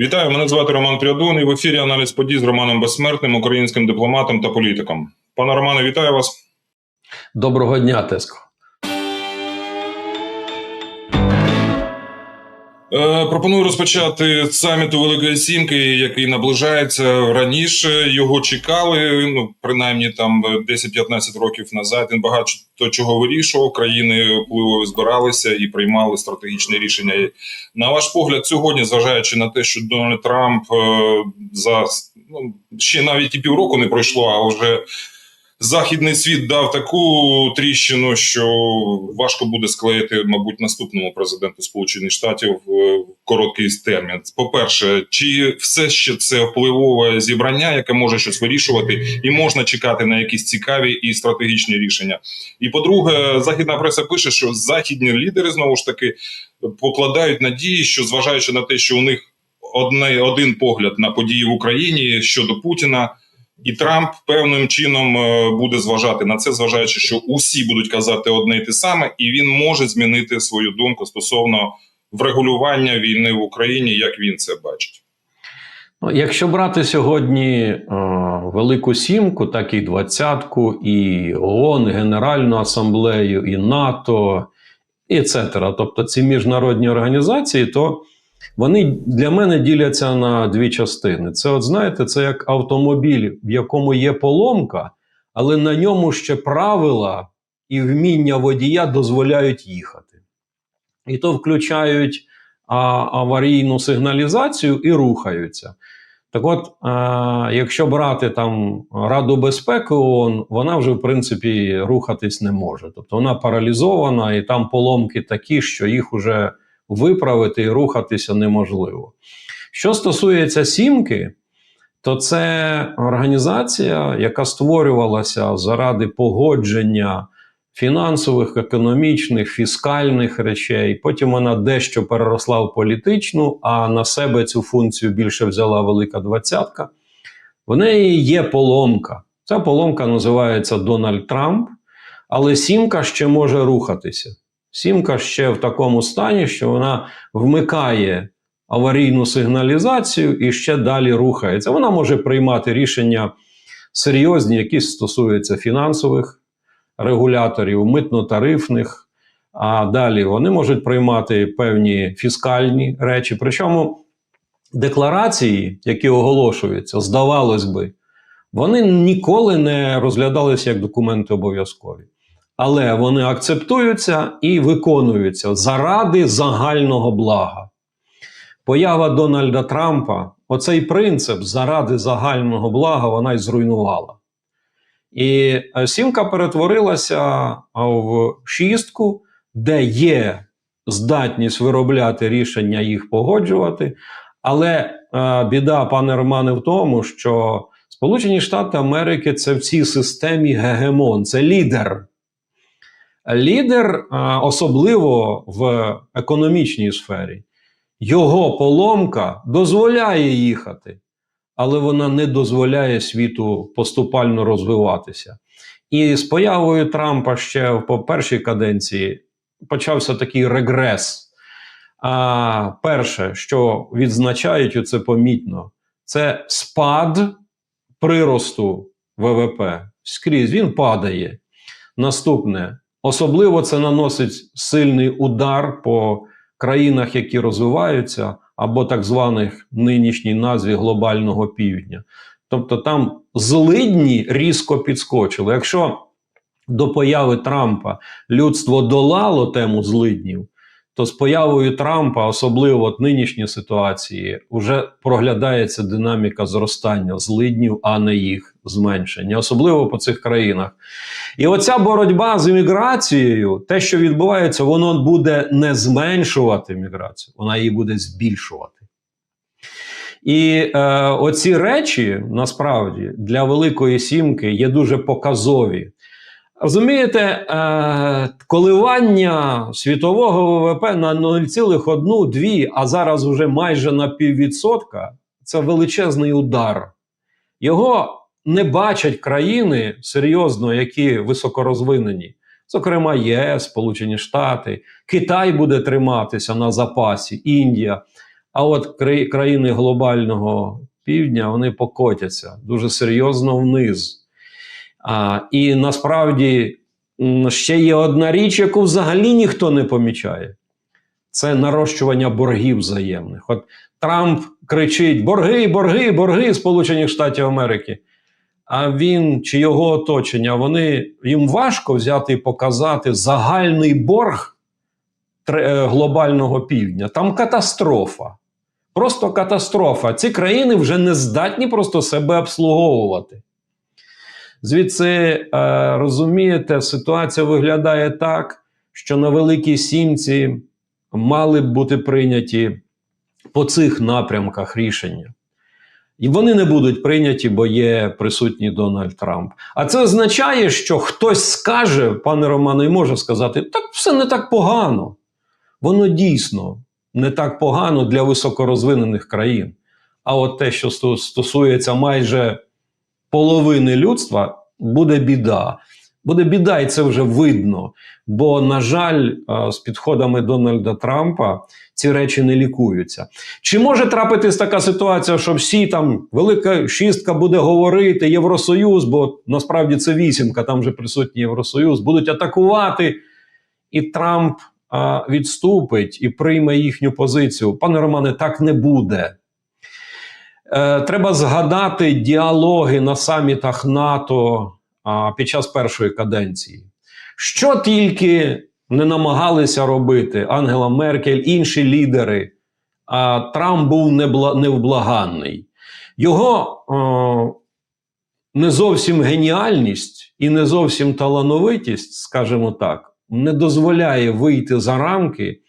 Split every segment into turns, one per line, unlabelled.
Вітаю, мене звати Роман Прядун і в ефірі аналіз подій з Романом Безсмертним, українським дипломатом та політиком. Пане Романе, вітаю вас.
Доброго дня, Теско.
Пропоную розпочати саміту Великої Сімки, який наближається раніше. Його чекали. Ну принаймні там 10-15 років назад. Він багато чого вирішував. Країни впливові збиралися і приймали стратегічні рішення. На ваш погляд, сьогодні, зважаючи на те, що Дональд Трамп е, за ну ще навіть і півроку не пройшло, а вже західний світ дав таку тріщину, що важко буде склеїти, мабуть, наступному президенту Сполучених Штатів в короткий термін. По перше, чи все ще це впливове зібрання, яке може щось вирішувати, і можна чекати на якісь цікаві і стратегічні рішення? І по-друге, західна преса пише, що західні лідери знову ж таки покладають надії, що зважаючи на те, що у них одне один погляд на події в Україні щодо Путіна. І Трамп певним чином е, буде зважати на це, зважаючи, що усі будуть казати одне і те саме, і він може змінити свою думку стосовно врегулювання війни в Україні, як він це бачить.
Ну, Якщо брати сьогодні е, Велику Сімку, так і двадцятку, і ООН, Генеральну асамблею, і НАТО, і цетера, тобто ці міжнародні організації, то вони для мене діляться на дві частини. Це, от знаєте, це як автомобіль, в якому є поломка, але на ньому ще правила і вміння водія дозволяють їхати. І то включають а, аварійну сигналізацію і рухаються. Так от, а, якщо брати там Раду безпеки ООН, вона вже в принципі рухатись не може. Тобто вона паралізована, і там поломки такі, що їх уже виправити і рухатися неможливо. Що стосується сімки, то це організація, яка створювалася заради погодження фінансових, економічних, фіскальних речей. Потім вона дещо переросла в політичну, а на себе цю функцію більше взяла Велика Двадцятка. В неї є поломка. Ця поломка називається Дональд Трамп, але сімка ще може рухатися. Сімка ще в такому стані, що вона вмикає аварійну сигналізацію і ще далі рухається. Вона може приймати рішення серйозні, які стосуються фінансових регуляторів, митно-тарифних. А далі вони можуть приймати певні фіскальні речі. Причому декларації, які оголошуються, здавалось би, вони ніколи не розглядалися як документи обов'язкові але вони акцептуються і виконуються заради загального блага. Поява Дональда Трампа, оцей принцип заради загального блага, вона й зруйнувала. І е, сімка перетворилася в шістку, де є здатність виробляти рішення їх погоджувати. Але е, біда, пане Романе, в тому, що Сполучені Штати Америки це в цій системі гегемон, це лідер. Лідер, особливо в економічній сфері, його поломка дозволяє їхати, але вона не дозволяє світу поступально розвиватися. І з появою Трампа ще в першій каденції почався такий регрес. А перше, що відзначають це помітно, це спад приросту ВВП. Скрізь він падає. Наступне Особливо це наносить сильний удар по країнах, які розвиваються, або так званих нинішній назві глобального півдня. Тобто там злидні різко підскочили. Якщо до появи Трампа людство долало тему злиднів, то з появою Трампа, особливо в нинішній ситуації, вже проглядається динаміка зростання злиднів, а не їх зменшення, особливо по цих країнах. І оця боротьба з імміграцією, те, що відбувається, воно буде не зменшувати міграцію, вона її буде збільшувати. І е, оці речі насправді для Великої Сімки є дуже показові. Розумієте, е, коливання світового ВВП на 0,1-2, а зараз вже майже на піввідсотка це величезний удар. Його не бачать країни серйозно, які високорозвинені. Зокрема, ЄС, Сполучені Штати, Китай буде триматися на запасі, Індія. А от країни глобального півдня вони покотяться дуже серйозно вниз. А, і насправді ще є одна річ, яку взагалі ніхто не помічає. Це нарощування боргів взаємних. От Трамп кричить: борги, борги, борги Сполучених Штатів Америки. А він чи його оточення, вони їм важко взяти і показати загальний борг е, глобального півдня. Там катастрофа. Просто катастрофа. Ці країни вже не здатні просто себе обслуговувати. Звідси, е, розумієте, ситуація виглядає так, що на Великій Сімці мали б бути прийняті по цих напрямках рішення. І вони не будуть прийняті, бо є присутній Дональд Трамп. А це означає, що хтось скаже, пане Романе, і може сказати, так все не так погано. Воно дійсно не так погано для високорозвинених країн. А от те, що стосується майже половини людства, буде біда. Буде біда, і це вже видно. Бо, на жаль, е, з підходами Дональда Трампа ці речі не лікуються. Чи може трапитись така ситуація, що всі там велика шістка буде говорити Євросоюз, бо насправді це вісімка, там вже присутній Євросоюз, будуть атакувати, і Трамп а, відступить і прийме їхню позицію. Пане Романе, так не буде. Е, треба згадати діалоги на самітах НАТО під час першої каденції. Що тільки не намагалися робити Ангела Меркель, інші лідери, а Трамп був невблаганний. Його не зовсім геніальність і не зовсім талановитість, скажімо так, не дозволяє вийти за рамки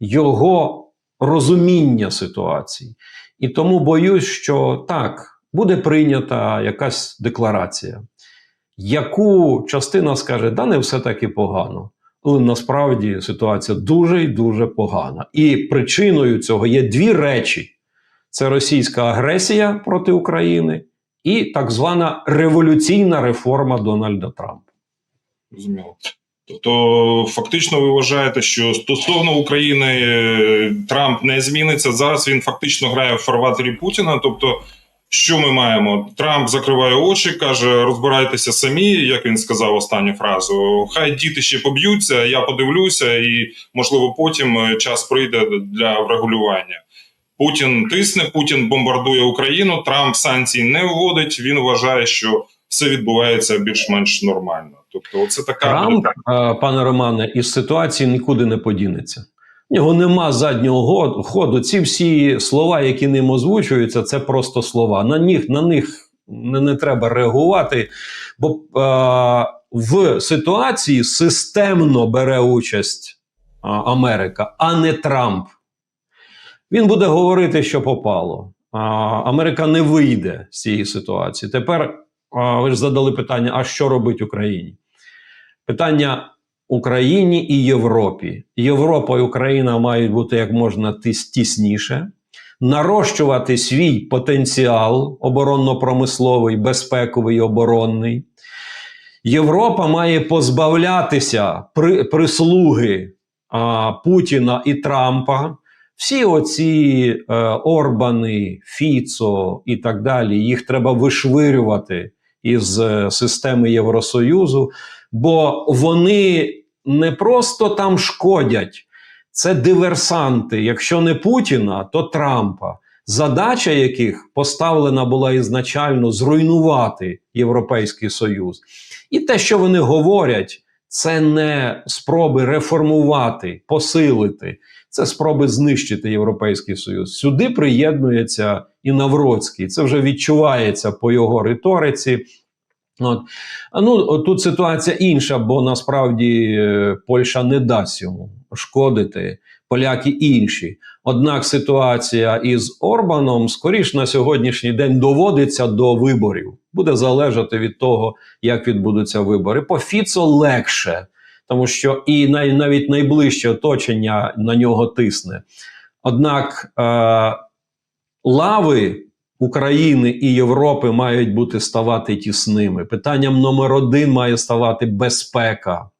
його розуміння ситуації. І тому боюсь, що так, буде прийнята якась декларація, яку частина скаже, да не все так і погано. Але насправді ситуація дуже і дуже погана. І причиною цього є дві речі: це російська агресія проти України і так звана революційна реформа Дональда Трампа.
Зрозуміло. Тобто, фактично, ви вважаєте, що стосовно України е, Трамп не зміниться. Зараз він фактично грає в фарватері Путіна. Тобто, що ми маємо? Трамп закриває очі, каже: розбирайтеся самі, як він сказав останню фразу. Хай діти ще поб'ються, я подивлюся, і можливо потім е, час прийде для врегулювання. Путін тисне, Путін бомбардує Україну. Трамп санкцій не вводить. Він вважає, що все відбувається більш-менш нормально. Тобто, це така
Трамп, е, пане Романе, із ситуації нікуди не подінеться. В нього нема заднього ходу. Ці всі слова, які ним озвучуються, це просто слова. На них, на них не, не треба реагувати, бо е, в ситуації системно бере участь а, Америка, а не Трамп. Він буде говорити, що попало. А, Америка не вийде з цієї ситуації. Тепер ви ж задали питання: а що робить Україні? Питання Україні і Європі. Європа і Україна мають бути як можна тісніше, нарощувати свій потенціал оборонно-промисловий, безпековий оборонний. Європа має позбавлятися при, прислуги а, Путіна і Трампа. Всі оці е, Орбани, Фіцо і так далі, їх треба вишвирювати із е, системи Євросоюзу, бо вони не просто там шкодять, це диверсанти. Якщо не Путіна, то Трампа. Задача яких поставлена була ізначально зруйнувати Європейський Союз. І те, що вони говорять, це не спроби реформувати, посилити, це спроби знищити Європейський Союз. Сюди приєднується і Навроцький. Це вже відчувається по його риториці. От. Ну, тут ситуація інша, бо насправді е, Польща не дасть йому шкодити, поляки інші. Однак ситуація із Орбаном скоріш на сьогоднішній день доводиться до виборів. Буде залежати від того, як відбудуться вибори. По Фіцо легше, тому що і навіть найближче оточення на нього тисне. Однак е, лави України і Європи мають бути ставати тісними. Питанням номер один має ставати безпека.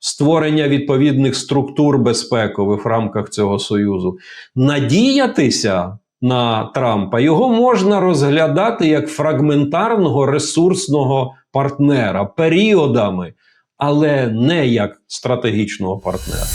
створення відповідних структур безпекових в рамках цього союзу. Надіятися на Трампа його можна розглядати як фрагментарного ресурсного партнера періодами, але не як стратегічного партнера.